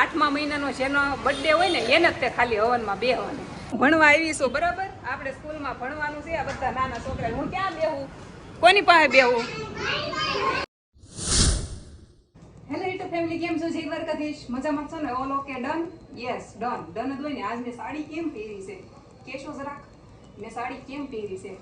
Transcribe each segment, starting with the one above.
આઠમા મહિનાનો જેનો બર્થડે હોય ને એને જ તે ખાલી હવનમાં બેહવાનું ભણવા આવીશું બરાબર? આપણે સ્કૂલમાં ભણવાનું છે આ બધા નાના છોકરા હું ક્યાં બેહું? કોની પાસે બેહું? હેલો યુટ્યુબ ફેમિલી કેમ છો? જય દ્વારકાધીશ મજામાં છો ને? All okay done yes done done જ હોય ને? આજ મેં સાડી કેમ પહેરી છે? કેશો જરાક. મેં સાડી કેમ પહેરી છે?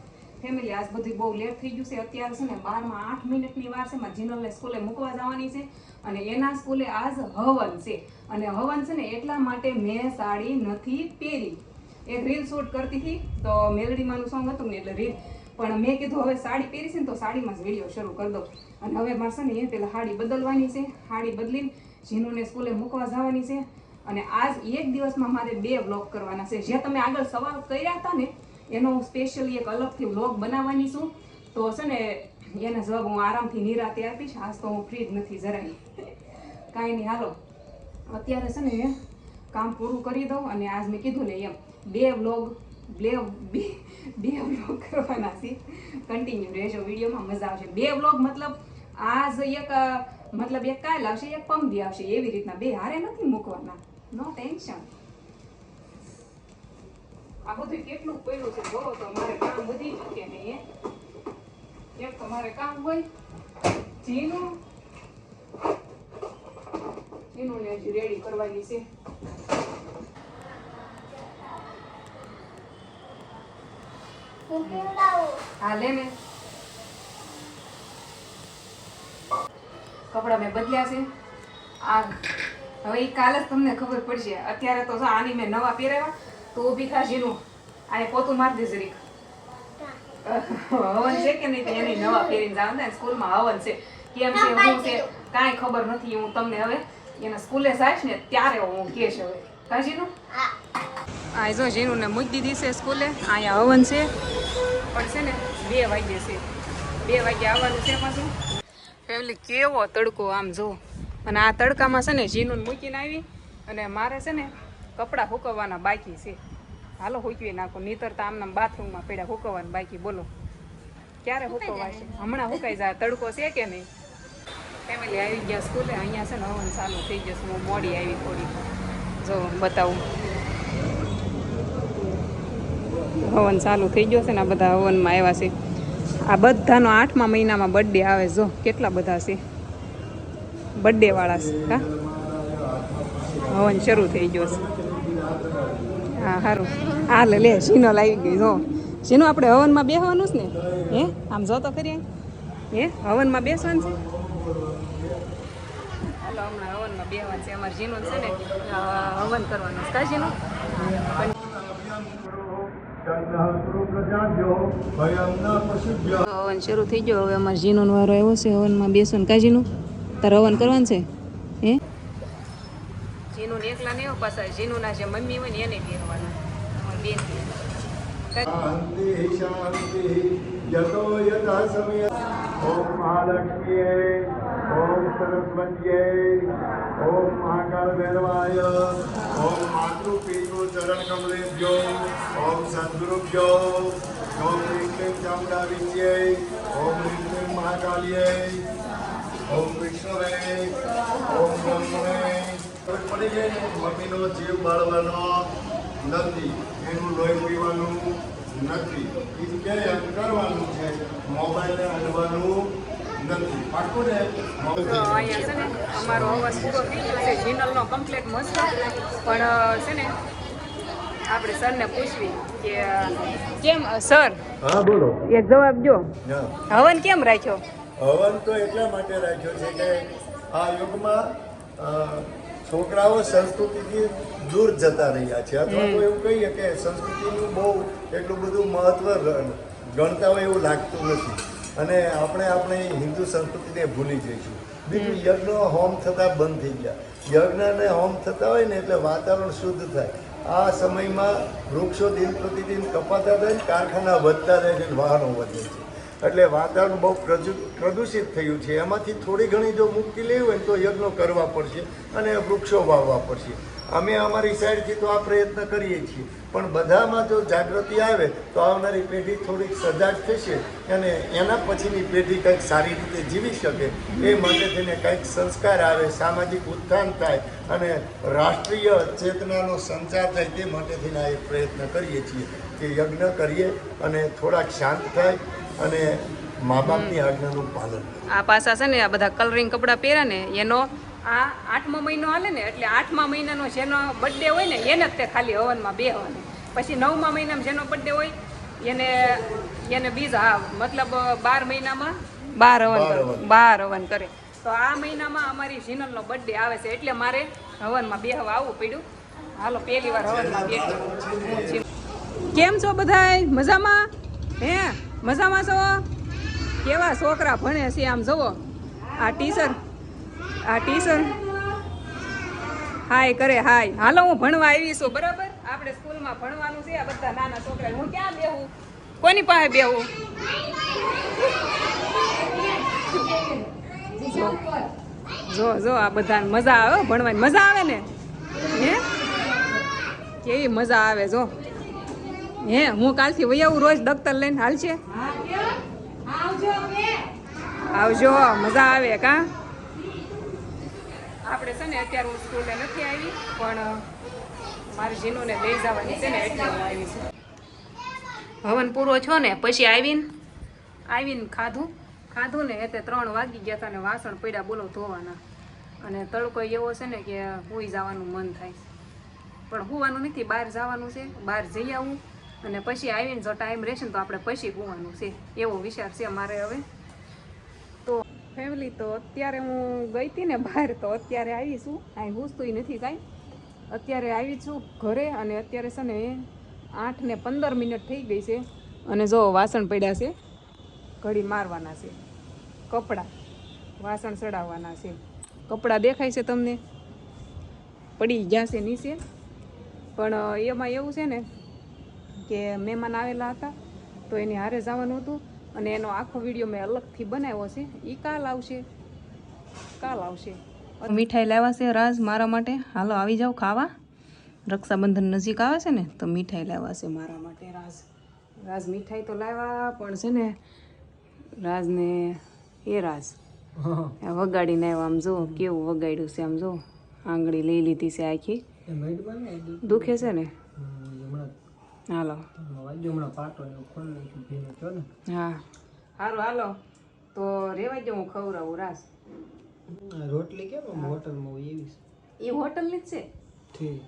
ફેમિલી આજ બધું બહુ લેટ થઈ ગયું છે. અત્યારે છે ને બારમાં આઠ મિનિટની વાર છે. મારા જીનલને સ્કૂલે મૂકવા જવાની છે અને એના સ્કૂલે આજ હવન છે. અને હવન છે ને એટલા માટે મેં સાડી નથી પહેરી. એ રીલ શૂટ કરતી હતી તો મેલડીમાંનું સોંગ હતું ને એટલે રીલ પણ મેં કીધું, હવે સાડી પહેરી છે ને તો સાડીમાં જ વીડિયો શરૂ કરી દો અને હવે મારે છે ને એ પેલા સાડી બદલવાની છે. સાડી બદલીને જીનુને સ્કૂલે મૂકવા જવાની છે. અને આજ એક દિવસમાં મારે બે વ્લોગ કરવાના છે. જે તમે આગળ સવાલ કર્યા હતા ને એનો હું સ્પેશિયલી એક અલગથી વ્લોગ બનાવવાની છું. તો છે ને, એના જવાબ હું આરામથી નિરાતે આપીશ. આજ તો હું ફ્રી જ નથી જરાય. કાંઈ નહીં, હાલો. અત્યારે છે ને, કામ પૂરું કરી દઉં અને આજ મેં કીધું ને એમ, બે વ્લોગ બે બે બે વ્લોગ કરવાના છે. કન્ટિન્યુ રહેજો, વિડીયોમાં મજા આવશે. બે વ્લોગ મતલબ આજ એક, મતલબ એક કાલ આવશે, એક પમદી આવશે. એવી રીતના બે હારે નથી મૂકવાના. નો ટેન્શન આ બધું કેટલું પડ્યું છે? બોલો તમારે મારે કામ વધી શકે નહીં એક તો મારે કામ હોય જીનું જીનું ને હજી રેડી કરવાની છે. હા, લે ને. કપડાં મેં બદલ્યા છે. આ, હવે એ કાલે જ તમને ખબર પડશે. અત્યારે તો આની મેં નવા પહેરાવ્યા. તો ઊભી થા જીનું. આ પોતું મારી દે જરીક. હવન છે કે નહીં એની નવા પહેરીને જાવ ને સ્કૂલમાં હવન છે. કેમ છે શું છે? કાંઈ ખબર નથી હું તમને હવે એના સ્કૂલે જાઈશ ને ત્યારે હું કહેશ હવે. કા જીનું? આ જો જીનું ને મૂકી દીધી છે સ્કૂલે અહીંયા હવન છે. પણ છે ને બે વાગ્યે છે. બે વાગ્યે આવવાનું છે પાછું. ફેમિલી કેવો તડકો આમ જો. અને આ તડકામાં છે ને જીનું મૂકીને આવી. અને મારે છે ને કપડાં હુકવવાના બાકી છે. હાલો હુકવી નાખો. નીતર તો આમના બાથરૂમમાં પડ્યા હુકવાનું. બાકી બોલો. ક્યારે હુકવાશે? હમણાં હુકાઈ જાય. તડકો છે કે નહીં? ફેમિલી આવી ગયા સ્કૂલે. અહીંયા છે ને હવન ચાલુ થઈ જશે. હું મોડી આવી થોડી જો બતાવું. હવન ચાલુ થઈ ગયો છે ને આ બધા હવનમાં આવ્યા છે. આ બધાનો આઠમા મહિનામાં બર્થડે આવે. જો કેટલા બધા છે? બર્થડે વાળા છે. હા? હવન શરૂ થઈ ગયો છે. હા સારું હા લે શીનો લાવી ગઈ, જો. શીનો આપણે હવનમાં બેસવાનું છે ને, હે? આમ જો તો ખરી હે? હવનમાં બેસવાનું છે? હાલો, હમણાં હવનમાં બેસવાનું છે. અમારે જીનું છે ને હવન કરવાનું છે. કા ન હવન શરૂ થઈ ગયો. હવે અમારે જીનો વારો આવ્યો છે. હવનમાં બેસવાનું. કાજીનું તારે હવન કરવાનું છે? હે? જીનું એકલા નહીં હોય, પાછા જીનુના જે મમ્મી હોય ને એને બેસવાના અમારી બેન શાંતિ શાંતિ યતો યથા સમય ઓમ મહાલક્ષ્મીએ ઓમ સરસ્વતીએ ઓમ મહાકાળ ભૈરવાય ઓમ માતૃ પિતૃ ચરણ કમલેભ્યો ઓમ સદગુરુભ્યો ઓમ ક્લીં ક્લીં ચામુંડા વિદ્યે ઓમ ક્લીં ક્લીં મહાકાલ્યે ઓમ વિષ્ણવે ઓમ બ્રહ્મને ખબર પડી ગઈ ને મમ્મીનો જીવ બાળવાનો નથી એનું લોહી પીવાનું નથી. એ કે એમ કરવાનું છે મોબાઈલને અડવાનું નથી. પાકું ને? અહીંયા છે ને અમારો અવાજ પૂરો થઈ ગયો છે જીનલનો કમ્પ્લેટ મસ્ત પણ છે ને આપણે સરને પૂછવી કે કેમ સર? હા બોલો. એક જવાબ જો હવન કેમ રાખ્યો? હવન તો એટલા માટે રાખ્યો છે કે આ યુગમાં છોકરાઓ સંસ્કૃતિથી દૂર જતા રહ્યા છે. અથવા તો એવું કહીએ કે સંસ્કૃતિનું બહુ એટલું બધું મહત્વ ગણતા હોય એવું લાગતું નથી. અને આપણે આપણે હિન્દુ સંસ્કૃતિને ભૂલી જઈશું. બીજું યજ્ઞ હોમ થતાં બંધ થઈ ગયા. યજ્ઞને હોમ થતા હોય ને એટલે વાતાવરણ શુદ્ધ થાય. આ સમયમાં વૃક્ષો દિન પ્રતિદિન કપાતા થાય કારખાના વધતા રહે છે વાહનો વધે છે. એટલે વાતાવરણ બહુ પ્રદૂષિત થયું છે. એમાંથી થોડી ઘણી જો મુક્તિ લેવી હોય તો યજ્ઞો કરવા પડશે અને વૃક્ષો વાવવા પડશે. અમે અમારી સાઈડથી તો આ પ્રયત્ન કરીએ છીએ. પણ બધામાં જો જાગૃતિ આવે તો આવનારી પેઢી થોડીક સજાગ થશે અને એના પછીની પેઢી કંઈક સારી રીતે જીવી શકે. એ માટે તેને કંઈક સંસ્કાર આવે, સામાજિક ઉત્થાન થાય અને રાષ્ટ્રીય ચેતનાનો સંચાર થાય તે માટે થઈને આ પ્રયત્ન કરીએ છીએ કે યજ્ઞ કરીએ અને થોડાક શાંત થાય અને મા બાપની આજ્ઞાનું પાલન આ પાસા છે ને આ બધા કલરિંગ કપડાં પહેરે ને એનો આ આઠમો મહિનો હાલે ને એટલે આઠમા મહિનાનો જેનો બર્થડે હોય ને એને જ તે ખાલી હવનમાં બેહવાનું પછી નવમા મહિનામાં જેનો બર્થડે હોય એને એને બીજા હા મતલબ બાર મહિનામાં બાર હવન બાર હવન. બાર હવન કરે. તો આ મહિનામાં અમારી જીનલનો બર્થડે આવે છે એટલે મારે હવનમાં બેહવા આવવું પડ્યું. હાલો પહેલી વાર હવનમાં બે. કેમ છો બધાય? મજામાં? હે? મજામાં છો? કેવા છોકરા ભણે છે આમ જુઓ આ ટીચર આ ટીચર હાય કરે, હાય. હાલો, હું ભણવા આવી છું, બરાબર? આપણે સ્કૂલમાં ભણવાનું છે, આ બધા નાના છોકરા હું ક્યાં બેહું? કોની પાસે બેહું? જો જો, આ બધા મજા આવે ભણવાની. મજા આવે ને? હે? કેવી મજા આવે, જો. હે હું કાલથી વહી આવું રોજ દફતર લઈને હાલ છે આવજો મજા આવે કા? આપણે છે ને અત્યારે હું સ્કૂલે નથી આવી પણ મારી જીનુને લઈ જવાની છે ને એટલે હું આવી છું. હવન પૂરો છો ને પછી આવીને આવીને ખાધું. ખાધું ને એટલે ત્રણ વાગી ગયા હતા ને વાસણ પડ્યા બોલો ધોવાના. અને તડકો એવો છે ને કે હુઈ જવાનું મન થાય પણ હુવાનું નથી બહાર જવાનું છે બહાર જઈ આવું. અને પછી આવીને જો ટાઈમ રહેશે ને તો આપણે પછી ગુવાનું છે. એવો વિચાર છે મારે હવે. તો ફેમિલી તો અત્યારે હું ગઈ હતી ને બહાર, તો અત્યારે આવી છું. કાંઈ ઘૂસતું નથી કાંઈ. અત્યારે આવી છું ઘરે અને અત્યારે છે ને આઠ ને પંદર મિનિટ થઈ ગઈ છે. અને જો વાસણ પડ્યા છે, ઘડી મારવાના છે. કપડાં વાસણ ચડાવવાના છે. કપડાં દેખાય છે તમને? પડી ગયા છે નીચે. પણ એમાં એવું છે ને કે મહેમાન આવેલા હતા તો એની હારે જવાનું હતું અને એનો આખો વીડિયો મેં અલગથી બનાવ્યો છે. એ કાલ આવશે. કાલ આવશે. મીઠાઈ લાવ્યા છે રાજ મારા માટે. હાલો આવી જાઓ ખાવા. રક્ષાબંધન નજીક આવે છે ને તો મીઠાઈ લાવ્યા છે મારા માટે રાજ. રાજ મીઠાઈ તો લાવ્યા પણ છે ને રાજને એ રાજ. વગાડીને આવ્યા આમ જો કેવું વગાડ્યું છે આમ જો. આંગળી લઈ લીધી છે આખી. દુખે છે ને? હાલો. હા. સારું હાલો. તો રેવાય દે હું ખવડાવું રાસ. રોટલી કેમ હોટલમાં હોય એવી એ હોટલની જ છે? ઠીક.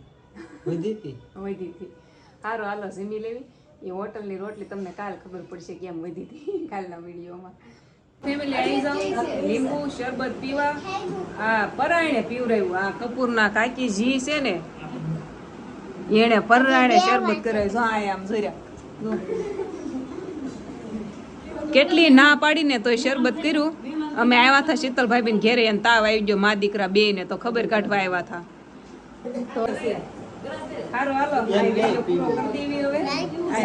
વધી હતી? વધી હતી. સારું હાલો જમી લેવી. એ હોટલની રોટલી તમને કાલ ખબર પડશે કેમ વધી હતી કાલના વિડીયોમાં. ફેમિલી આવી જાઓ. લીંબુ શરબત પીવા. આ પરાયણે પીવરાયું. આ કપૂરના કાકી જી છે ને એણે પરાયણે શરબત કરાવ્યું જો આ આમ જોઈ રહ્યા. જો. કેટલી ના પાડીને તોય શરબત કર્યું. અમે આવ્યા હતા શીતલભાઈ બેન ઘેરે એને તાવ આવી ગયો. મા દીકરા બે ને તો ખબર કાઢવા આવ્યા હતા તો છે. હાલો. કરી હવે.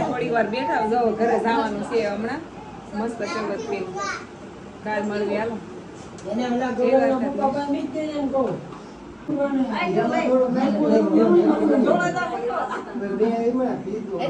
થોડી વાર બેઠા જો ઘરે જવાનું છે હમણાં. મસ્ત શરબત પી કાલ મળવી હાલો. જય એમાં પીધું